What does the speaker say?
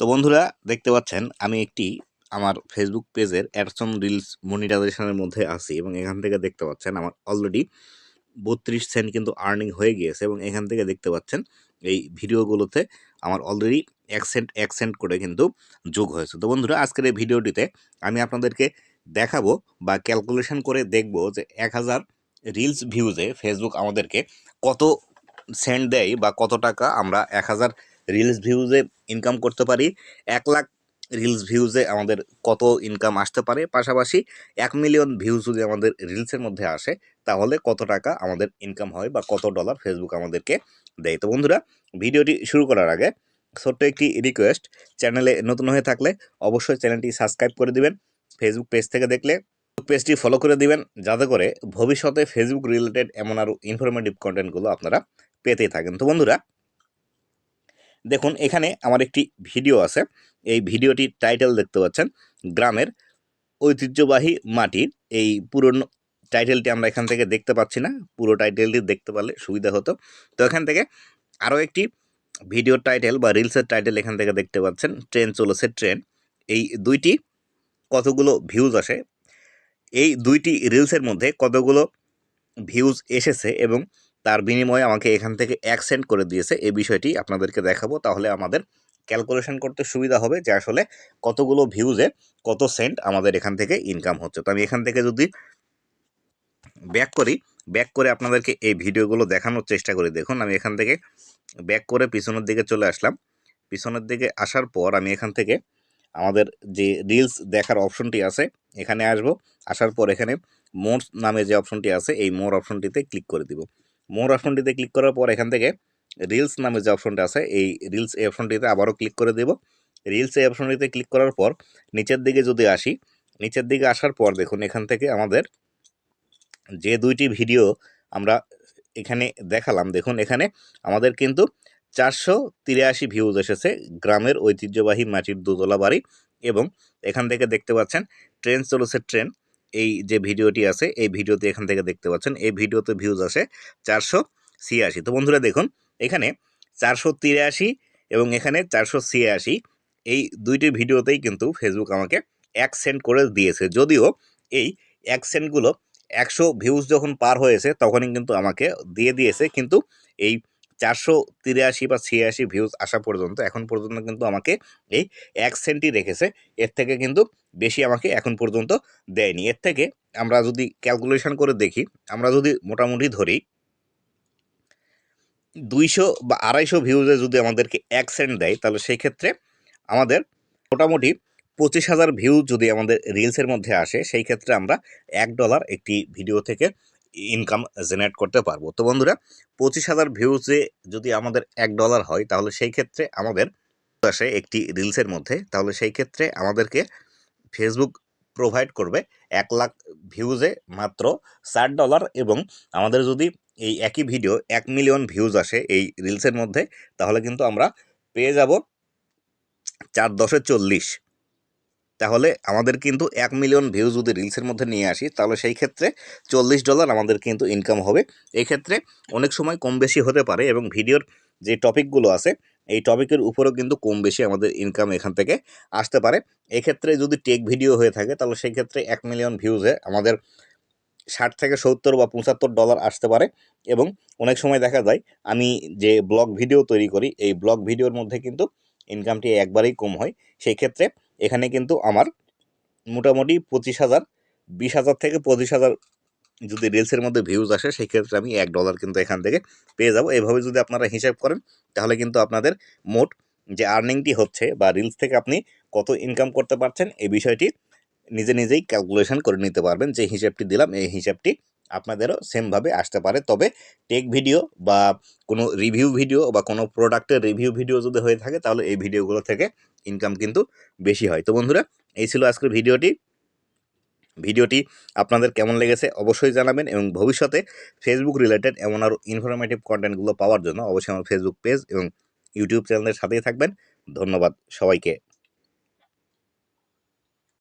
তো বন্ধুরা দেখতে পাচ্ছেন, আমি একটি আমার ফেসবুক পেজের অ্যাডসন রিলস মনিটাইজেশনের মধ্যে আছি এবং এখান থেকে দেখতে পাচ্ছেন আমার অলরেডি বত্রিশ সেন্ট কিন্তু আর্নিং হয়ে গিয়েছে এবং এখান থেকে দেখতে পাচ্ছেন এই ভিডিওগুলোতে আমার অলরেডি এক সেন্ট এক সেন্ট করে কিন্তু যোগ হয়েছে। তো বন্ধুরা, আজকের এই ভিডিওটিতে আমি আপনাদেরকে দেখাবো বা ক্যালকুলেশন করে দেখব যে এক হাজার রিলস ভিউজে ফেসবুক আমাদেরকে কত সেন্ট দেয় বা কত টাকা আমরা এক হাজার রিলস ভিউজে ইনকাম করতে পারি, এক লাখ রিলস ভিউজে আমাদের কত ইনকাম আসতে পারে, পাশাপাশি এক মিলিয়ন ভিউজ যদি আমাদের রিলসের মধ্যে আসে, তাহলে কত টাকা আমাদের ইনকাম হয় বা কত ডলার ফেসবুক আমাদেরকে দেয়। তো বন্ধুরা, ভিডিওটি শুরু করার আগে ছোট্ট একটি রিকোয়েস্ট চ্যানেলে নতুন হয়ে থাকলে অবশ্যই চ্যানেলটি সাবস্ক্রাইব করে দিবেন ফেসবুক পেজ থেকে দেখলে পেজটি ফলো করে দিবেন, যাতে করে ভবিষ্যতে ফেসবুক রিলেটেড এমন আরও ইনফরমেটিভ কন্টেন্টগুলো আপনারা পেতেই থাকেন। তো বন্ধুরা দেখুন, এখানে আমার একটি ভিডিও আছে। এই ভিডিওটির টাইটেল দেখতে পাচ্ছেন, গ্রামের ঐতিহ্যবাহী মাটির এই পুরনো টাইটেলটি আমরা এখান থেকে দেখতে পাচ্ছি না, পুরো টাইটেলটি দেখতে পারলে সুবিধা হতো। তো এখান থেকে আরও একটি ভিডিওর টাইটেল বা রিলসের টাইটেল এখান থেকে দেখতে পাচ্ছেন, ট্রেন চলেছে ট্রেন। এই দুইটি কতগুলো ভিউজ আসে? এই দুইটি রিলসের মধ্যে কতগুলো ভিউজ এসেছে এবং তার বিনিময়ে আমাকে এখান থেকে এক সেন্ট করে দিয়েছে। এই বিষয়টি আপনাদেরকে দেখাবো। তাহলে আমাদের ক্যালকুলেশন করতে সুবিধা হবে যে আসলে কতগুলো ভিউজে কত সেন্ট আমাদের এখান থেকে ইনকাম হচ্ছে। তো আমি এখান থেকে যদি ব্যাক করি ব্যাক করে আপনাদেরকে এই ভিডিওগুলো দেখানোর চেষ্টা করি। দেখুন, আমি এখান থেকে ব্যাক করে পিছনের দিকে চলে আসলাম। পিছনের দিকে আসার পর আমি এখান থেকে আমাদের যে রিলস দেখার অপশনটি আছে, এখানে আসব। আসার পর এখানে মোর নামে যে অপশনটি আছে, এই মোর অপশনটিতে ক্লিক করে দিব। মোর অপশনটিতে ক্লিক করার পর এখান থেকে রিলস নামে যে অপশনটা আছে, এই রিলস এই অপশনটিতে আবারও ক্লিক করে দেব। রিলস এই অপশনটিতে ক্লিক করার পর নিচের দিকে যদি আসি, নিচের দিকে আসার পর দেখুন এখান থেকে আমাদের যে দুইটি ভিডিও আমরা এখানে দেখালাম, দেখুন এখানে আমাদের কিন্তু চারশো তিরাশি ভিউজ এসেছে গ্রামের ঐতিহ্যবাহী মাটির দোতলা বাড়ি এবং এখান থেকে দেখতে পাচ্ছেন, ট্রেন চলেছে ট্রেন। এই যে ভিডিওটি আছে, এই ভিডিওতে এখান থেকে দেখতে পাচ্ছেন, এই ভিডিওতে ভিউজ আসে চারশো ছিয়াশি। তো বন্ধুরা দেখুন, এখানে চারশো তিরাশি এবং এখানে চারশো ছিয়াশি, এই দুইটি ভিডিওতেই কিন্তু ফেসবুক আমাকে এক সেন্ট করে দিয়েছে। যদিও এই এক সেন্টগুলো একশো ভিউজ যখন পার হয়েছে, তখনই কিন্তু আমাকে দিয়ে দিয়েছে। কিন্তু এই চারশো তিরাশি বা ছিয়াশি ভিউজ আসা পর্যন্ত, এখন পর্যন্ত কিন্তু আমাকে এই এক সেন্টই রেখেছে। এর থেকে কিন্তু বেশি আমাকে এখন পর্যন্ত দেয়নি। এর থেকে আমরা যদি ক্যালকুলেশন করে দেখি, আমরা যদি মোটামুটি ধরি, দুইশো বা আড়াইশো ভিউজে যদি আমাদেরকে এক সেন্ট দেয়, তাহলে সেই ক্ষেত্রে আমাদের মোটামুটি পঁচিশ হাজার ভিউ যদি আমাদের রিলসের মধ্যে আসে, সেই ক্ষেত্রে আমরা এক ডলার একটি ভিডিও থেকে ইনকাম জেনারেট করতে পারব। তো বন্ধুরা, পঁচিশ হাজার ভিউজে যদি আমাদের এক ডলার হয়, তাহলে সেই ক্ষেত্রে আমাদের আসে একটি রিলসের মধ্যে। তাহলে সেই ক্ষেত্রে আমাদেরকে ফেসবুক প্রোভাইড করবে এক লাখ ভিউজে মাত্র ষাট ডলার এবং আমাদের যদি এই একই ভিডিও এক মিলিয়ন ভিউজ আসে এই রিলসের মধ্যে, তাহলে কিন্তু আমরা পেয়ে যাব চার দশে চল্লিশ। তাহলে আমাদের কিন্তু এক মিলিয়ন ভিউ যদি রিলসের মধ্যে নিয়ে আসি, তাহলে সেই ক্ষেত্রে চল্লিশ ডলার আমাদের কিন্তু ইনকাম হবে। এই ক্ষেত্রে অনেক সময় কম বেশি হতে পারে এবং ভিডিওর যে টপিকগুলো আছে, এই টপিকের উপরেও কিন্তু কম বেশি আমাদের ইনকাম এখান থেকে আসতে পারে। এক্ষেত্রে যদি টেক ভিডিও হয়ে থাকে, তাহলে সেই ক্ষেত্রে এক মিলিয়ন ভিউজে আমাদের ষাট থেকে সত্তর বা পঁচাত্তর ডলার আসতে পারে এবং অনেক সময় দেখা যায়, আমি যে ব্লগ ভিডিও তৈরি করি, এই ব্লগ ভিডিওর মধ্যে কিন্তু ইনকামটি একবারেই কম হয়। সেই ক্ষেত্রে এখানে কিন্তু আমার মোটামুটি পঁচিশ হাজার, বিশ হাজার থেকে পঁচিশ হাজার যদি রিলসের মধ্যে ভিউজ আসে, সেক্ষেত্রে আমি এক ডলার কিন্তু এখান থেকে পেয়ে যাব। এভাবে যদি আপনারা হিসাব করেন, তাহলে কিন্তু আপনাদের মোট যে আর্নিংটি হচ্ছে বা রিলস থেকে আপনি কত ইনকাম করতে পারছেন, এই বিষয়টি নিজে নিজেই ক্যালকুলেশন করে নিতে পারবেন যে হিসাবটি দিলাম, এই হিসাবটি আপনাদেরও সেমভাবে আসতে পারে। তবে টেক ভিডিও বা কোনো রিভিউ ভিডিও বা কোনো প্রোডাক্টের রিভিউ ভিডিও যদি হয়ে থাকে, তাহলে এই ভিডিওগুলো থেকে ইনকাম কিন্তু বেশি হয়। তো বন্ধুরা, এই ছিল আজকের ভিডিওটি ভিডিওটি আপনাদের কেমন লেগেছে অবশ্যই জানাবেন এবং ভবিষ্যতে ফেসবুক রিলেটেড এমন আরও ইনফরমেটিভ কন্টেন্টগুলো পাওয়ার জন্য অবশ্যই আমার ফেসবুক পেজ এবং ইউটিউব চ্যানেলের সাথেই থাকবেন। ধন্যবাদ সবাইকে।